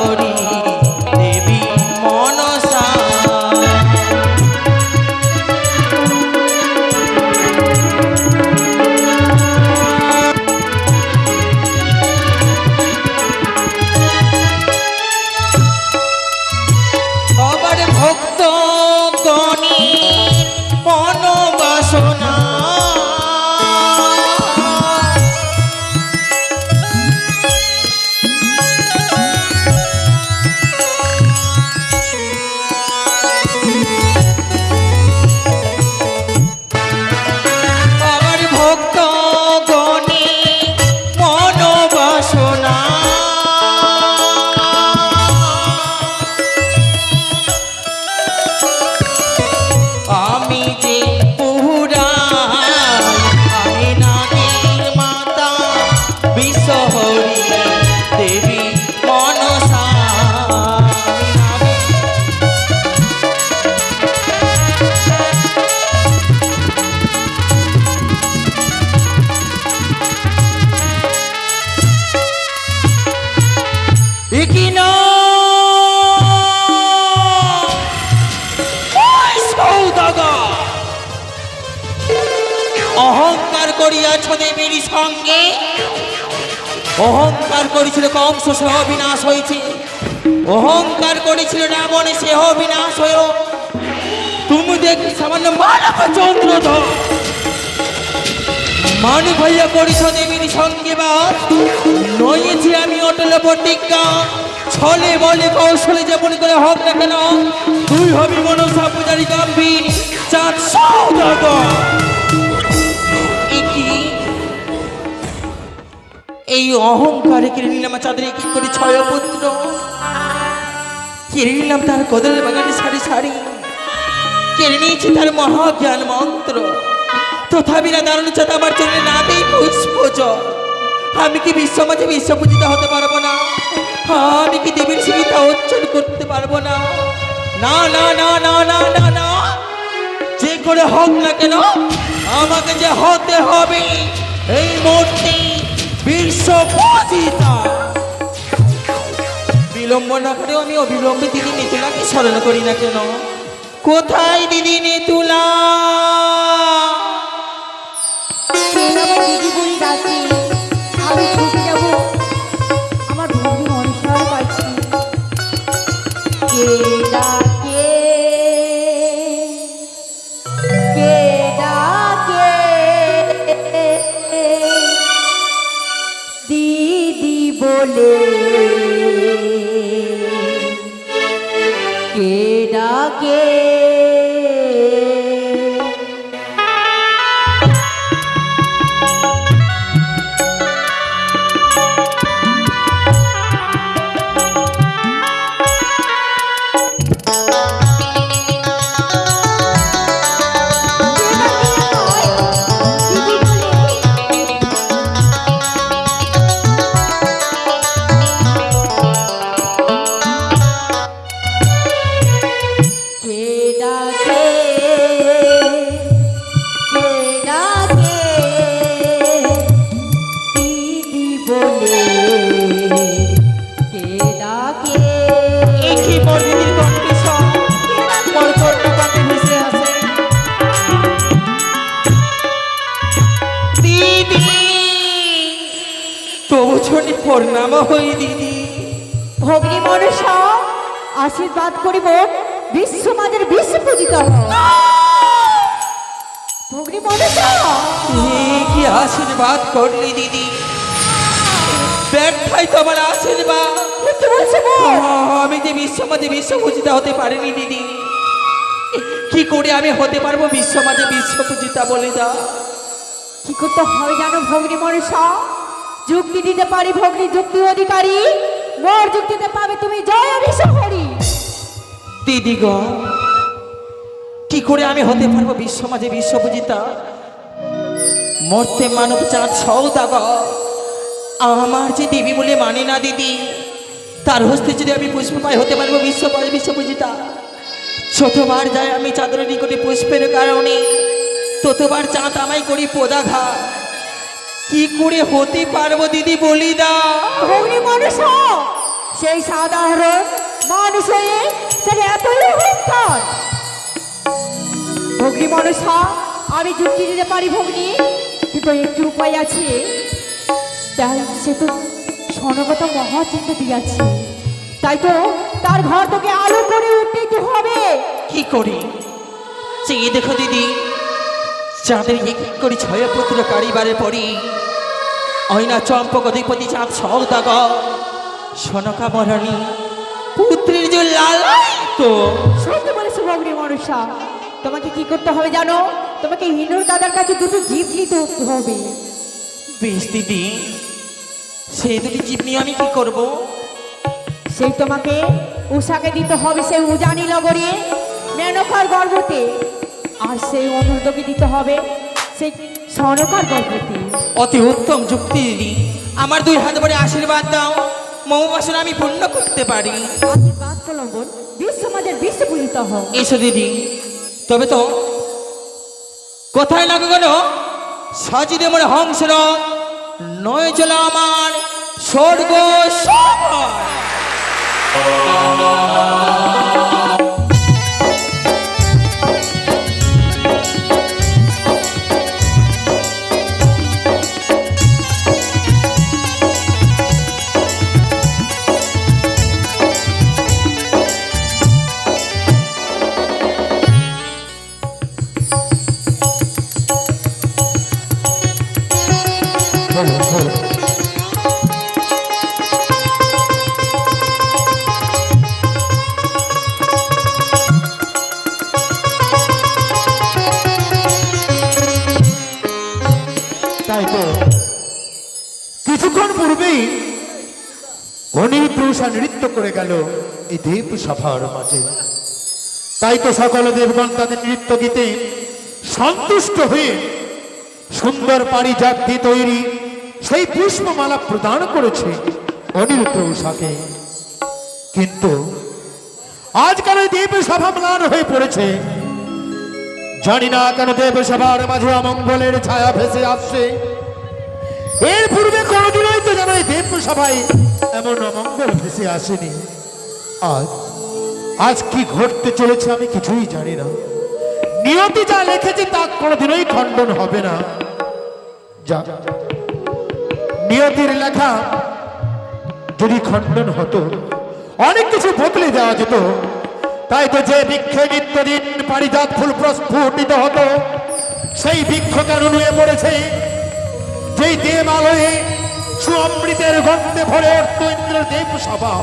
হরি সহ বিনাশ হয়েছে। অহংকার করেছিল রাবণ সেহ বিনাশ হয়ে তুমি দেখি সামান্য মানব চন্দ্রধর মানু ভাইয়া করিছ দেবীর সঙ্গে বা? নয়েছি আমি অটল প্রতিজ্ঞা। ছলে বলে কৌশলে যেমন করে হোক না কেন, তুই হবি মনসা পূজারি গম্ভীর, চাঁদ সৌদাগর। এই অহংকারে কিনে নিলাম চাঁদের কি করে ছয় পুত্র কিনে নিলাম তার কদলের বাগানে সারি সারি। কেড়ে নিয়েছি তার মহাজ্ঞান মন্ত্র। তথাপি না দারুণ চাঁদ আমার জন্য না দেই পুষ্প আমি কি বিশ্ব মাঝে বিশ্ব পূজিত হতে পারব না? আমি কি দেবীর সীমিতা উচ্চারণ করতে পারব না? না না না না না না না। যে করে হোক না কেন, আমাকে যে হতে হবে, এই মূর্তি বিশ্বপজিতা বিলম্ব না করেও আমি অবিলম্বে দিদি নেতুলাকে স্মরণ করি না কেন? কোথায় দিদি নিতুলা আমার পাচ্ছি বলে। কে ডাকে? তবু ছোটি প্রণাম হই দিদি। ভগ্নী মনসা আশীর্বাদ করিব বিশ্ব মাঝের বিশ্ব পূজিত। ভগ্নী মনসা! কি আশীর্বাদ করলি দিদি? ব্যর্থাই তোমার আশীর্বাদ? আমি যে বিশ্বমাঝে বিশ্বপূজিতা হতে পারিনি দিদি। কি করে আমি হতে পারব বিশ্বমাঝে বিশ্বপূজিতা বলে দাও কি করতে হবে জানো ভগ্নী মনসা? যুক্তি দিতে পারি, ভগ্নী যুক্তি অধিকারী। মোর যুক্তিতে পাবে তুমি জয় বিশ্বহরি দিদি গো, কি করে আমি হতে পারব বিশ্বমাঝে বিশ্বপূজিতা? মরতে মানব চাঁদ সৌদাগর আমার যে দেবী বলে মানে না দিদি, তার হস্তে যদি আমি পুষ্প পাই হতে পারব বিশ্ব বিশ্বপূজিতা ছোটবার যায় আমি চাঁদের নিকটে পুষ্পের কারণে, ততবার চাঁদ আমায় করি পোদাঘা কি করে হতে পারব দিদি বলি দা ভগ্নি মনসা সেই সাধারণ মানুষ হয়ে সেটা এতই অহংকার। ভগ্নি মনসা আমি যুক্তি দিতে পারি ভগ্নি কিন্তু একটু উপায় আছে। তাই সে তো সনগত মহাচিন্তা দিয়াছে। তাই তো তার ঘর তোকে আলো করে উঠতে হবে? কি করি? চেয়ে দেখো দিদি চাঁদের এক এক করে ছয় পুত্র কারিবারে পড়ি। অয়না চম্পক অধিপতি চাঁদ সৌদাগর সনকা মরণী পুত্রের যে লালাই তো সত্যি বলেছ ভগ্নি মনসা। তোমাকে কি করতে হবে জানো? তোমাকে হিনুর দাদার কাছে দুটো জীব নিতে হবে। বেশ দিদি সেই দুটি জীব নিয়ে আমি কি করব? সেই তোমাকে উষাকে দিতে হবে সেই উজানি লগরে মেনকার গর্ভতে। আর সেই অনুরোধকে দিতে হবে সেই সনকার গর্ভতে অতি উত্তম যুক্তি। দিদি আমার দুই হাত ভরে আশীর্বাদ দাও। মৌ বাসনা আমি পূর্ণ করতে পারি। আশীর্বাদ কলম্বন বিশ্ব সমাজের বিশ্ব পূজিত হোক এসো দিদি। তবে তো কোথায় লাগো গেল সাজিদে মনে হংসর নয় চলা আমার স্বর্গ সভা। গেল এই দেব সভার মাঝে। তাই তো সকল দেবগণ তাদের নৃত্য গীতে সন্তুষ্ট হয়ে সুন্দর পারিজাত দিয়ে তৈরি সেই পুষ্পমালা প্রদান করেছে অনিরুদ্ধ উষাকে কিন্তু আজকাল ওই দেব সভা ম্লান হয়ে পড়েছে। জানি না কেন দেব সবার মাঝে অমঙ্গলের ছায়া ভেসে আসছে। এর পূর্বে কোনোদিনই তো যেন এই দেব সভায় এমন অমঙ্গল ভেসে আসেনি। আজ আজ কি ঘটতে চলেছে আমি কিছুই জানি না। নিয়তি যা লিখেছে তা কোনোদিনই খণ্ডন হবে না। যা, নিয়তির লেখা যদি খণ্ডন হতো, অনেক কিছু বদলে দেওয়া যেত। তাই তো যে বৃক্ষে নিত্যদিন পারিজাত ফুল প্রস্ফুটিত হতো, সেই বৃক্ষ কেন নুয়ে পড়েছে যেই দেবালয়ে সুঅমৃতের গন্ধে ভরে উঠত ইন্দ্রের দেব সভা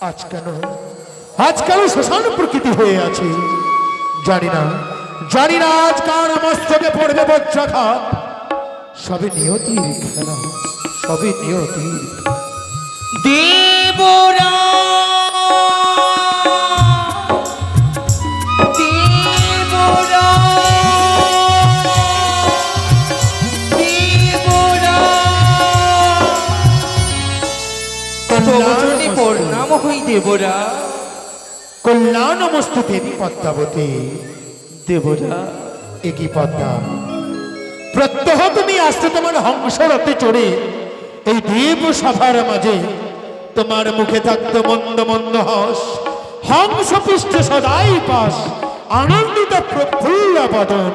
আজ কেন? আজকাল শ্মশান প্রকৃতি হয়ে আছে? জানি না। জানি না আজ কার মস্তকে পড়বে বজ্রাঘাত। সবে নিয়তির খেলা সবে নিয়তির দেবরা দেবরা কল্যাণমস্তু দেবী পদ্মাবতী দেবরা, এগি পদ্মা। প্রত্যহ তুমি আসতে তোমার হংসরতে চড়ে, এই দেব সভার মাঝে তোমার মুখে থাকতো মন্দ মন্দ হস। হংস পৃষ্ঠ সদাই পাস, আনন্দিত প্রফুল্ল বদন।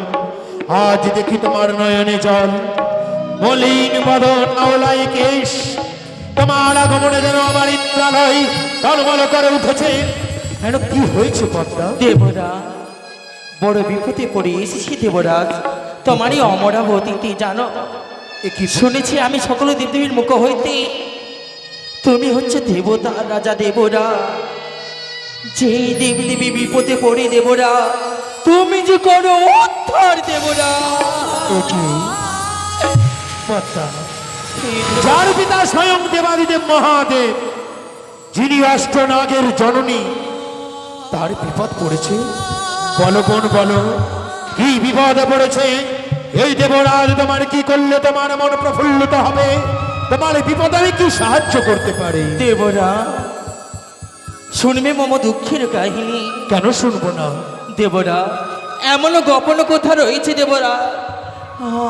আজ দেখি তোমার নয়নে জল, মলিন বদন আওলাই কেশ। তোমার আগমনে যেন আমার ইন্দ্রালয় টলমল করে উঠেছে। কেন কি হয়েছে পদ্মা? দেবরা বড় বিপদে পড়ে এসেছি দেবরাজ। তোমারই অমরাবতীতে জানো? এ কি? শুনেছি আমি সকল দেবদেবীর মুখ হইতে। তুমি হচ্ছে দেবতা রাজা দেবরা যে দেবদেবী বিপদে পড়ে দেবরা তুমি যে করো উদ্ধার দেবরা পদ্মা যার পিতা স্বয়ং দেবাদিদেব মহাদেব যিনি অষ্টনাগের জননী তার বিপদ পড়েছে। বলো বোন বলো? কি বিপদে পড়েছে? এই দেবরাজ তোমার কি করলে তোমার মন প্রফুল্লিত হবে? তোমার বিপদে আমি কি সাহায্য করতে পারি? দেবরা শুনবে মম দুঃখের কাহিনী। কেন শুনব না? দেবরা এমনও গোপন কথা রয়েছে দেবরা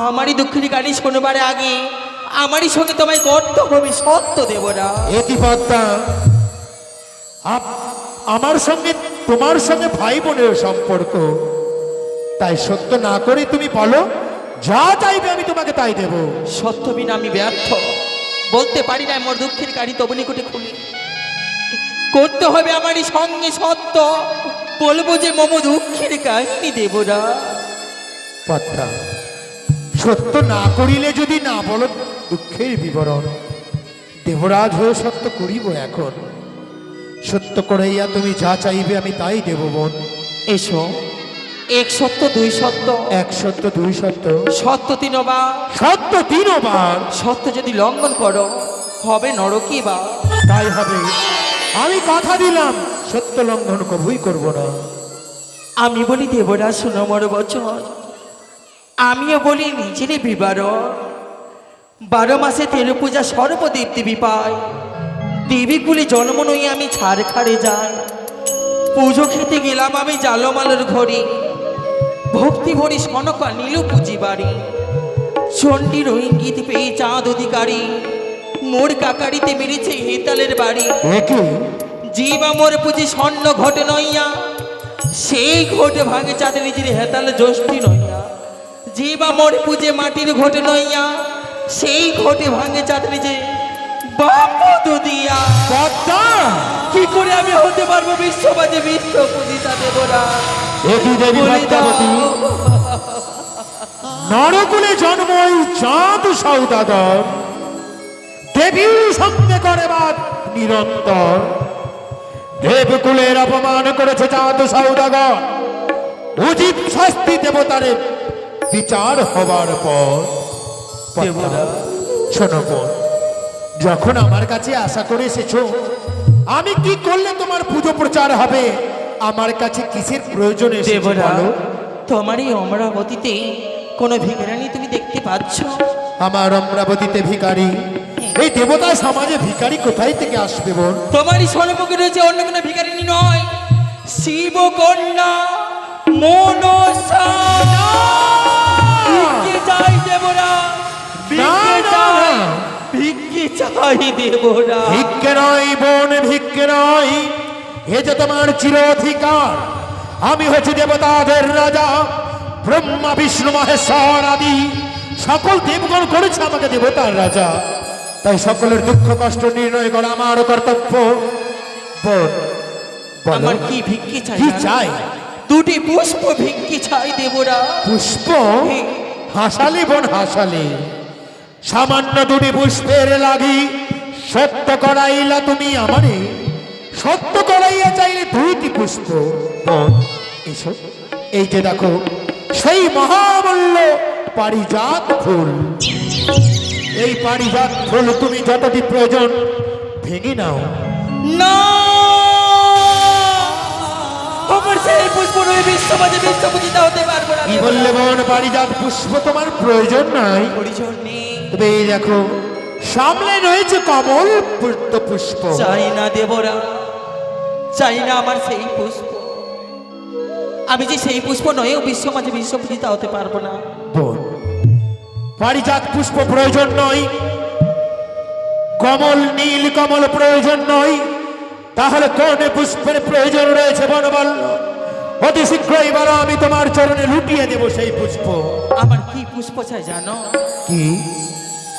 আমারই দুঃখের গাড়ি শোনবার আগে আমারই সঙ্গে তোমায় করতে হবে সত্য দেবরা একই পদ্মা আপ- আমার সঙ্গে তোমার সঙ্গে ভাই বোনের সম্পর্ক। তাই সত্য না করে তুমি বলো যা চাইবে আমি তোমাকে তাই দেব। সত্য বিনা আমি ব্যর্থ। বলতে পারি না মোর দুঃখের গাড়ি তবু নিকটে খুলি। করতে হবে আমারই সঙ্গে সত্য। বলব যে মম দুঃখের কাহিনী দেবরা পদ্মা সত্য না করিলে যদি না বলো দুঃখের বিবরণ। দেবরাজ হয়ে সত্য করিব এখন। সত্য করাইয়া তুমি যা চাইবে আমি তাই দেব বোন। এসো। এক সত্য দুই সত্য। এক সত্য দুই সত্য। সত্য তিনবা সত্য তিনবার। সত্য যদি লঙ্ঘন করো হবে নরকই বা। তাই হবে। আমি কথা দিলাম সত্য লঙ্ঘন কবুই করব না। আমি বলি দেবরা শুনো মর বচন আমিও বলি নিজের বিবার বারো মাসে তেরো পূজা সর্বদেব দেবী পায় দেবীগুলি জন্ম নই আমি ছাড় খাড়ে যাই। পুজো খেতে গেলাম আমি জালমালের ঘরে। ভক্তি ভরি সনকা নীল পুজি বাড়ি। চণ্ডীর ইঙ্গিত পেয়ে চাঁদ অধিকারী। মোর কাকারিতে মেরেছে হেতালের বাড়ি। জীব আমর পুঁজি স্বর্ণ ঘটে নইয়া। সেই ঘটে ভাঙে চাঁদে নিজের হেতাল জ্যোষ্ঠী নইয়া। জীব আমর পুজে মাটির ঘটে নইয়া সেই ঘটে ভাঙে চাঁদে যে কি করে আমি হতে পারব বিশ্ববাজে বিশ্ব পূজিতা দেবরা? নরকুলে জন্ম এই চাঁদ সৌদাগর। দেবীর সঙ্গে করে বাদ নিরন্তর। দেবকুলের অপমান করেছে চাঁদ সৌদাগর। উচিত শাস্তি দেবতারে বিচার হবার পর শোনো যখন আমার কাছে আশা করে এসেছ আমি কি করলে তোমার পুজো প্রচার হবে? আমার কাছে কিসের প্রয়োজন এসেছে বলো? তোমার এই অমরাবতীতে কোনো ভিখারানি তুমি দেখতে পাচ্ছ? আমার অমরাবতীতে ভিখারি। এই দেবতা সমাজে ভিখারি কোথায় থেকে আসবে বোন? তোমারই স্বর্ণপক্ষে রয়েছে অন্য কোনো ভিখারিনী নয়। শিব কন্যা মনসা চাই দেবরা ভিক্ষে না, না, না। ভিক্ষে চাই দেবরা। ভিক্ষে নয় বোন ভিক্ষে নয়। এ যে তোমার চির অধিকার আমি হচ্ছি দেবতাদের রাজা ব্রহ্মা বিষ্ণু মহেশ্বর আদি। সকল দেবগণ করেছে আমাকে দেবতার রাজা। তাই সকলের দুঃখ কষ্ট নির্ণয় করা আমার কর্তব্য। আমার কি ভিক্ষে চাই কি চাই? দুটি পুষ্প ভিক্ষে চাই দেবরা। পুষ্প? হাসালে বোন হাসালে। সামান্য দুটি পুষ্পের লাগি সত্য করাইলা তুমি আমারে। সত্য করাইয়া চাইলে দুইটি পুষ্প। এসো। এই যে দেখো, সেই মহামূল্য পারিজাত ফুল। এই পারিজাত ফুল তুমি যতটি প্রয়োজন, ভেঙে নাও। না সেই পুষ্প রয়ে বিশ্ববাজে বিশ্ব পূজিতা হতে পারব না। কি বললে পারিজাত পুষ্প তোমার প্রয়োজন নাই। তবে এই দেখো সামনে রয়েছে কমল পূর্ত পুষ্প। চাই না দেবরা চাই না আমার সেই পুষ্প। আমি যে সেই পুষ্প নয় ও বিশ্ব মাঝে বিশ্ব পূজিতা হতে পারব না। বোন পারিজাত পুষ্প প্রয়োজন নয়। কমল নীল কমল প্রয়োজন নয়। তাহলে কোন পুষ্পের প্রয়োজন রয়েছে বন বলল অতি শীঘ্রই এবার আমি তোমার চরণে লুটিয়ে দেব সেই পুষ্প। আমার কি পুষ্প চাই জানো? কি?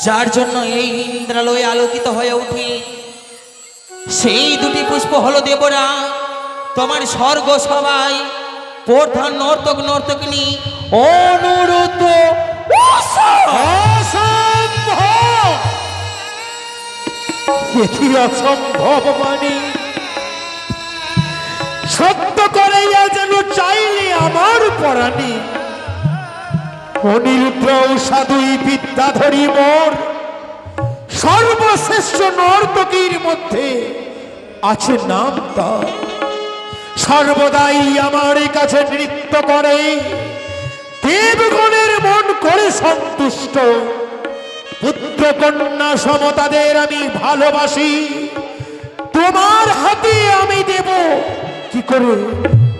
যার জন্য এই ইন্দ্রালয় আলোকিত হয়ে ওঠে সেই দুটি পুষ্প হলো দেবরা তোমার স্বর্গ সবাই প্রধান নর্তক নর্তকিনী অনুরুদ্ধ। অসম্ভব! অসম্ভব মানে সত্য করাইয়া যেন চাইলে আমার পরাণী। অনিরুদ্র সাধুই বিদ্যাধরী মোর, সর্বশ্রেষ্ঠ নর্তকীর মধ্যে আছে নাম তার সর্বদাই আমার কাছে নৃত্য করে, দেবগণের মন করে সন্তুষ্ট। পুত্র কন্যা সমতাদের আমি ভালোবাসি, তোমার হাতে আমি দেব কি করে?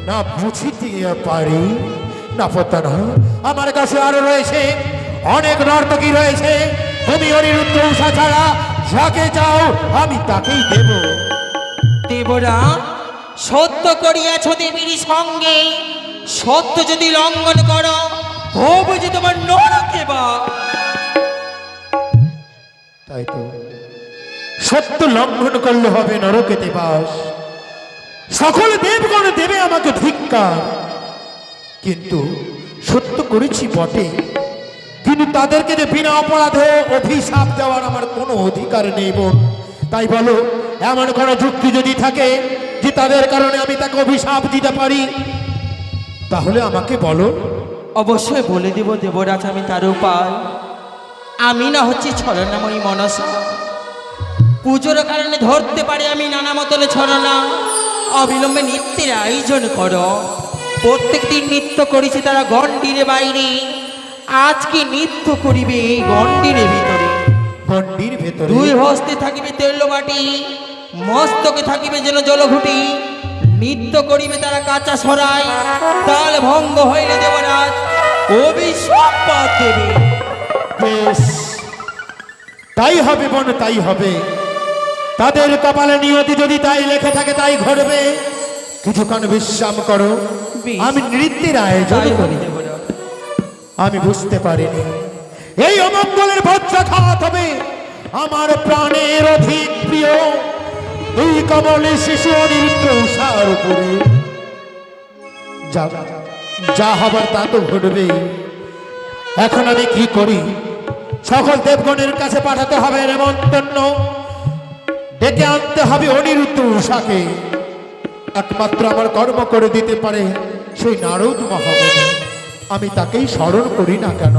না বুঝিতে পারি। না পতানা আমার কাছে আরও রয়েছে। অনেক নর্তকী রয়েছে। তুমি অনিরুদ্ধ উষা ছাড়া যাকে চাও আমি তাকেই দেব। দেবরা সত্য করিয়াছ দেবীর সঙ্গে। সত্য যদি লঙ্ঘন করো হব যে তোমার নরকে বা। তাই তো। সত্য লঙ্ঘন করলে হবে নরকেতে বাস সকল দেবগণ দেবে আমাকে ধিক্কার। কিন্তু সত্য করেছি বটে, কিন্তু তাদেরকে যে বিনা অপরাধে অভিশাপ দেওয়ার আমার কোনো অধিকার নেই বোন। তাই বলো, এমন কোনো যুক্তি যদি থাকে যে তাদের কারণে আমি তাকে অভিশাপ দিতে পারি, তাহলে আমাকে বলো। অবশ্যই বলে দেব দেবরাজ, আমি তার উপায়। আমি না হচ্ছি ছলনাময়ী মনসা। পুজোর কারণে ধরতে পারি আমি নানা মতনে ছলনা। অবিলম্বে নৃত্যের আয়োজন করো। প্রত্যেক দিন নৃত্য করেছে তারা গন্ডিরে বাইরে। আজকে নৃত্য করিবে এই ভিতরে? গণ্ডির ভেতরে। দুই হস্তে থাকিবে তেলবাটি মস্তকে থাকিবে যেন জলঘুটি। নৃত্য করিবে তারা কাঁচা সরাই তাল ভঙ্গ হইলে দেবরাজ দেবে। বেশ। তাই হবে বোন তাই হবে। তাদের কপালে নিয়তি যদি তাই লেখে থাকে তাই ঘটবে। কিছুক্ষণ বিশ্রাম করো। আমি নৃত্যের আয়োজন করি। আমি বুঝতে পারিনি। এই অমঙ্গলের বজ্রাঘাত হবে। আমার প্রাণের অধিক প্রিয় এই কমলে শিশু অনিরুদ্ধ উষার উপরে। যা যা হবার তা তো ঘটবে। এখন আমি কি করি? সকল দেবগণের কাছে পাঠাতে হবে নেমন্তন্ন। ডেকে আনতে হবে অনিরুদ্ধ উষাকে একমাত্র আমার কর্ম করে দিতে পারে সেই নারদ মহামণি আমি তাকেই স্মরণ করি না কেন?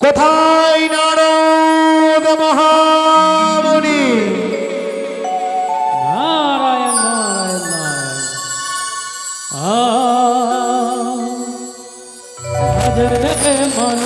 কোথায় নারদ মহামণি? ভজরে মন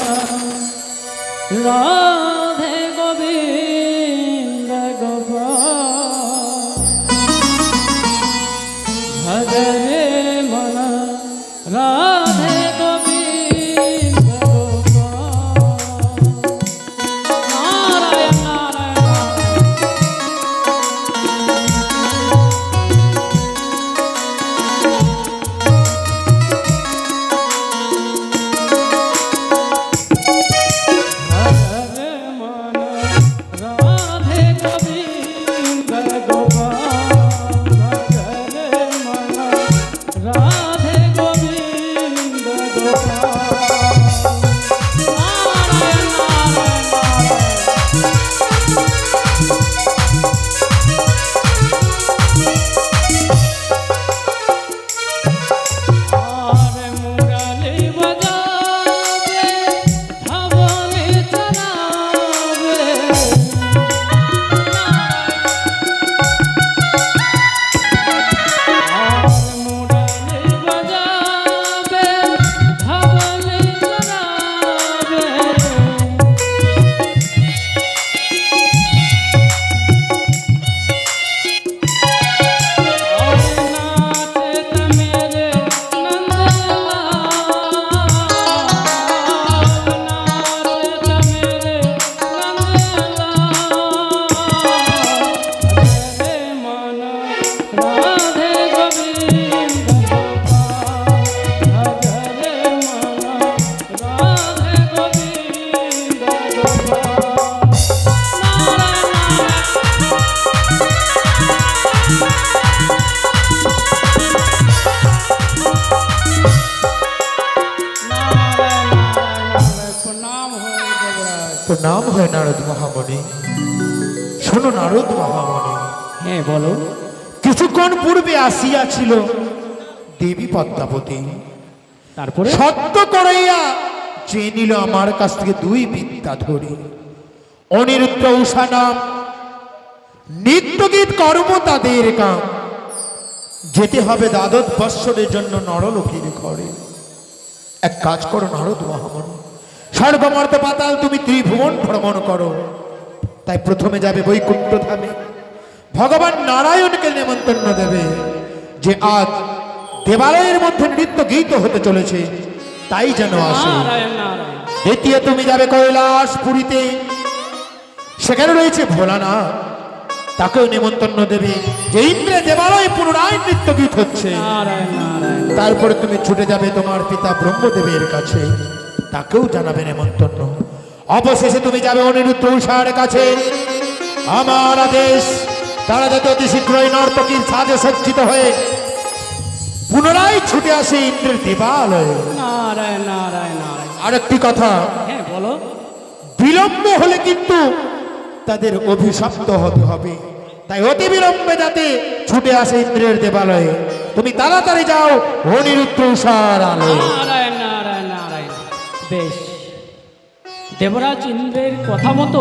হ্যাঁ বলো কিছুক্ষণ পূর্বে আসিয়াছিল দেবী পদ্মাবতী। তারপরে? সত্য করাইয়া চেয়ে নিল আমার কাছ থেকে দুই বিদ্যা ধরি। অনিরুদ্ধ উষা নাম নিত্যগীত কর্ম তাদের কাম। যেতে হবে দ্বাদশ বৎসরের জন্য নরলোকের ঘরে। এক কাজ করো নারদ মহামণি স্বর্গমর্ত পাতাল তুমি ত্রিভুবন ভ্রমণ করো। তাই প্রথমে যাবে বৈকুণ্ঠ ধামে। ভগবান নারায়ণকে নেমন্তন্ন দেবে যে আজ দেবালয়ের মধ্যে নৃত্য গীত হতে চলেছে তাই যেন আসে। দ্বিতীয় তুমি যাবে কৈলাস পুরীতে সেখানে রয়েছে ভোলানাথ। তাকেও নেমন্তন্ন দেবে যে ইন্দ্রে দেবালয়ে পুনরায় নৃত্য গীত হচ্ছে। তারপরে তুমি ছুটে যাবে তোমার পিতা ব্রহ্মদেবের কাছে। তাকেও জানাবে নেমন্তন্ন অবশেষে তুমি যাবে অনিরুদ্ধ উষার কাছে। আমার আদেশ তারা যাতে অতি শীঘ্রই নর্তকীর সাজে সজ্জিত হয়ে পুনরায় ছুটে আসে ইন্দ্রের দেবালয়ে। নারায়ণ নারায়ণ নারায়ণ। আরেকটি কথা হ্যাঁ বলো। বিলম্ব হলে কিন্তু তাদের অভিশপ্ত হতে হবে। তাই অতি বিলম্বে যাতে ছুটে আসে ইন্দ্রের দেবালয়ে। তুমি তাড়াতাড়ি যাও অনিরুদ্ধ উষার আলোয়। নারায়ণ নারায়ণ নারায়ণ। বেশ। দেবরাজ ইন্দ্রের কথা মতো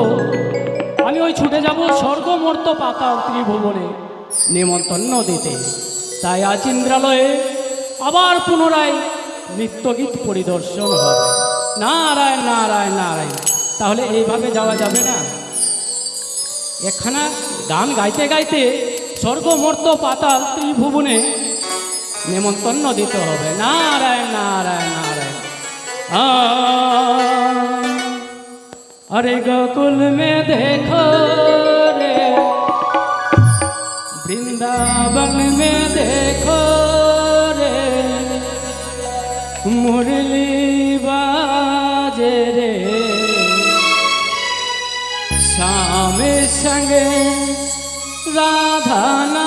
আমি ওই ছুটে যাব স্বর্গমর্ত পাতাল ত্রিভুবনে নিমন্ত্রণ দিতে। তাই আজ ইন্দ্রালয়ে আবার পুনরায় নৃত্যগীত পরিদর্শন হবে। নারায়ণ নারায়ণ নারায়ণ তাহলে এইভাবে যাওয়া যাবে না? একখানা গান গাইতে গাইতে স্বর্গমর্ত পাতাল ত্রিভুবনে নেমন্তন্ন দিতে হবে। নারায়ণ নারায়ণ নারায়ণ। আ, अरे गोकुल में देखो रे वृंदावन में देखो रे मुरली बाजे रे श्याम संगे राधा ना